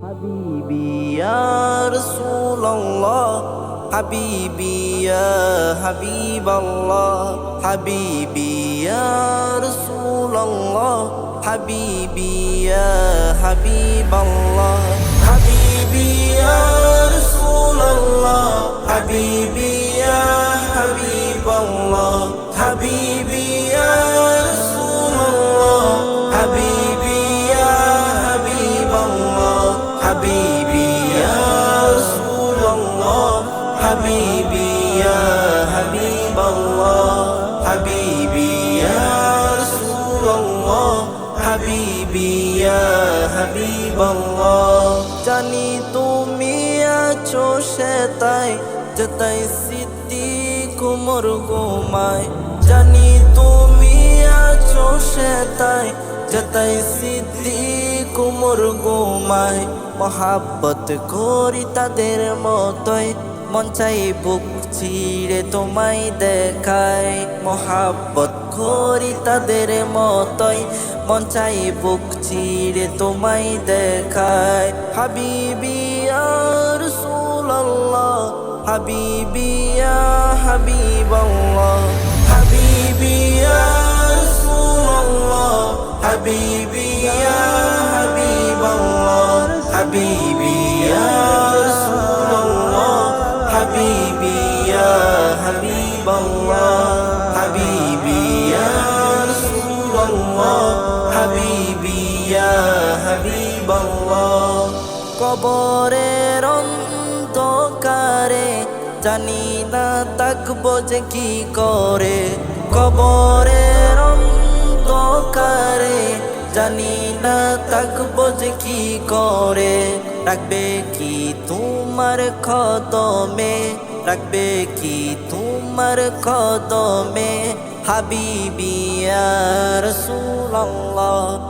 হাবিবিয়া রসুল্লাহ হাবিবিয়া হাবিবাল্লাহ হাবিবিয়া রসুল্লাহ হাবিবিয়া হাবিবাল্লাহ হাবিবিয়া রসুল্লাহ হাবিবিয়া হাবিবাল্লাহ হাবিবিয়া حبيبي يا حبيب الله حبيبي يا رسول الله حبيبي يا حبيب الله জানি তুমি আছো সে তাই যেতাই স্মৃতি কুমর ঘুমায় জানি তুমি আছো সে তাই যেতাই স্মৃতি কুমর ঘুমায় মহাব্বত করি তাদের মতোই মন চাই বুক চিড়ে তোমায় দেখায় মহাব্বত করি তাদের মতই। মন চাই বুক চিড়ে তোমায় দেখায় হাবিবি আর সুল্লাহ হাবিবি হাবিবাল্লাহ, হাবিবি রাসূলুল্লাহ, হাবিবি হাবিবাল্লাহ, হাবিবি কবরের অন্ধকারে জানি না তাকবো যে কি করে। কবরের অন্ধকারে জানি না তাকবো যে কি করে। রাখবে কি তোমার কদমে রাখবে কি তোমার কদমে হাবিবি রসুল্লাহ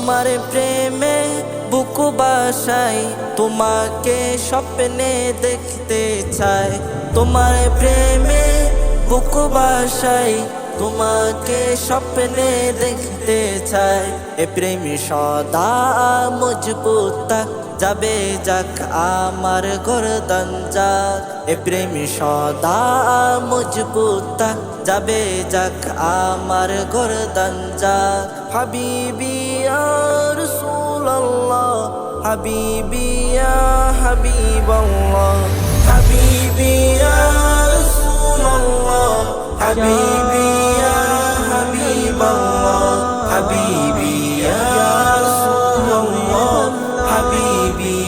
তোমার প্রেমে বুকু বাসাই, তোমাকে স্বপ্নে দেখতে চাই। তোমার প্রেমে বুকু বাসাই, তোমাকে স্বপ্নে দেখতে চাই। এ প্রেমী সদা মজবুত, যাবে যাক আমার গরদান যাক। এ প্রেমী সদা মজবুত, যাবে যাক আমার গরদান যাক। হাবিবি রসুল্লাহ হাবিবি হাবিবাল্লাহ হাবিবি রসুল্লাহ হাবিবি হাবিবাল্লাহ হাবিবি রসুল্লাহ হাবিবি